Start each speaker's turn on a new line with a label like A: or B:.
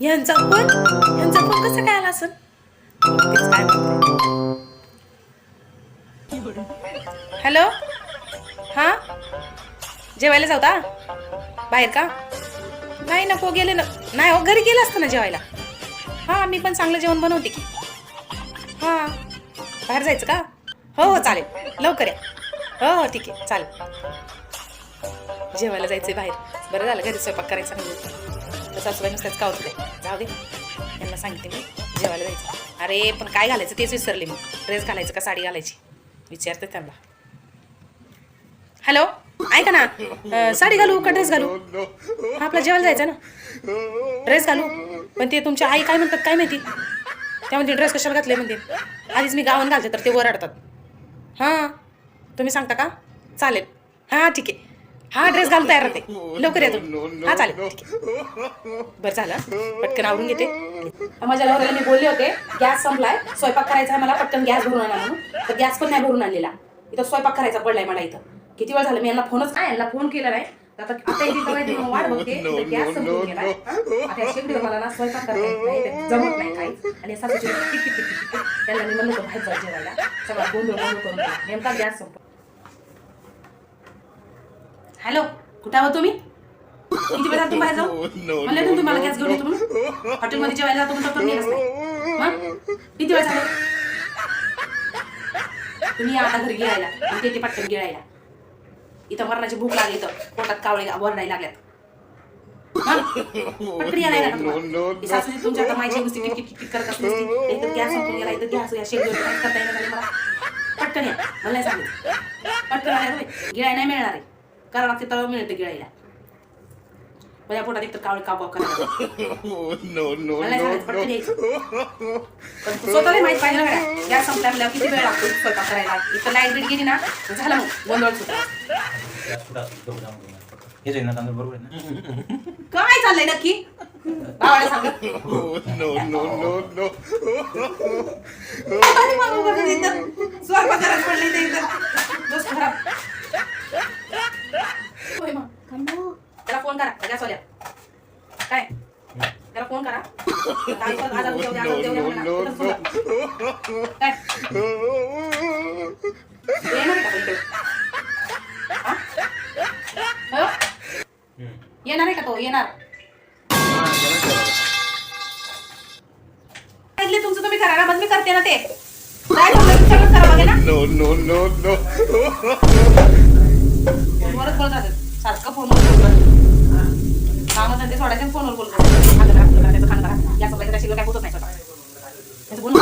A: यांचा फोन? यांचा फोन कसा काय आला असं काय हॅलो? हां? जेवायला जाऊ बाहेर का? नाही नको गेले ना. नाही हो घरी गेलं असतं ना जेवायला. हां मी पण चांगलं जेवण बनवते की. हां. बाहेर जायचं का? हो हो चालेल. लवकर या. हो हो ठीक आहे. चालेल. जेवायला जायचंय बाहेर. बरं झालं घरी स्वयंपाक करायचा. नाही तर सासूबाई नुसत्याच का जाऊ दे. यांना सांगते मी. जेवायला जायचं. अरे पण काय घालायचं? तेच विसरले मी. ड्रेस घालायचं का साडी घालायची? विचारते त्यांना. हॅलो? ऐका ना. साडी घालू का ड्रेस घालू? आपला जेवायला जायचं ना. ड्रेस घालू. पण ते तुमच्या आई काय म्हणतात काय माहिती? त्यामध्ये ड्रेस कशाला घातले म्हणते. आधीच मी गावन घालते तर ते ओरडतात. हां. तुम्ही सांगता का? चालेल. हां ठीक आहे. हा ड्रेस घालून तयार राहते लवकर या तुम्ही हा चालेल. बरं झालं. पटकन आवरून घेते. माझ्या नवऱ्याला मी बोलले होते गॅस संपलाय. स्वयंपाक करायचा आहे मला पटकन गॅस भरून आणा म्हणून. तर गॅस पण नाही भरून आणलेला. इथं स्वयंपाक करायचा पडलाय मला इथं. किती वेळ झालं? मी यांना फोनच काय यांना फोन केला नाही. आता आता इथे वाट बघते गॅस संपून? आता मला ना स्वयंपाक करता येत नाही ते जमत नाही काही. आणि सासूची. त्यांना मी म्हणलं होतं बाहेर जाऊ जेवायला. सगळा गोंधळ गोंधळ करून. नेमका गॅस संपला. हॅलो कुठे आहोत तुम्ही? किती वेळा तुम्ही बाहेर जाऊ म्हणले ना तुम्हाला गॅस घेऊन येतो म्हणून. हॉटेलमध्ये जेवायला जातो म्हणतो तुम्ही मग? किती वेळ झाले? तुम्ही आता घरी गिळायला मी ते पटकन गिळायला. इथं मरणाची भूक लागली इथं. पोटात कावळे वरडायला लागल्यात. ही सासूची तुमच्या आता माझी नुसती करत असते. नुसती. इथं गॅस संपून गेला इथं गॅस या शेगडीवर काय करता येणार मला. पटकन या. मला नाही सांगितलं पटकन आल्या तुम्ही. गिळाय नाही मिळणार आहे. करा लागते तळ मिळते गिळायला. माझ्या पोटात एक तर कावळे काव काव तू स्वतःला माहीत पाहिजे ना. गॅस संपल्या म्हणल्यावर किती वेळ लागतो स्वयंपाक करायला? इथं लाइट बीट गेली ना झालं मग. गोंधळ
B: हे बरोबर आहे ना?
A: काय चाललंय नक्की? भावाला सांग. ते. स्वयंपाक करायला पडले इथं. दोस्त खराब. होय मग. त्याला फोन करा गॅसवाल्या काय त्याला फोन करा. उद्या येणार आहे का? तो? हा? येणार आहे का तो? येणार. तुमचं तुम्ही करा ना बंद मी करते ना ते. काय सगळं करा बघे ना. फोनवरच बोलत राहतात सारखं फोनवर बोलत कामं धंदे सोडायचे फोनवर बोलत राहतात. खांदा करा, त्याचं खांदा करा. या सगळ्या त्याशिवाय काय होतच नाही स्वतः. त्याचं बोलणं.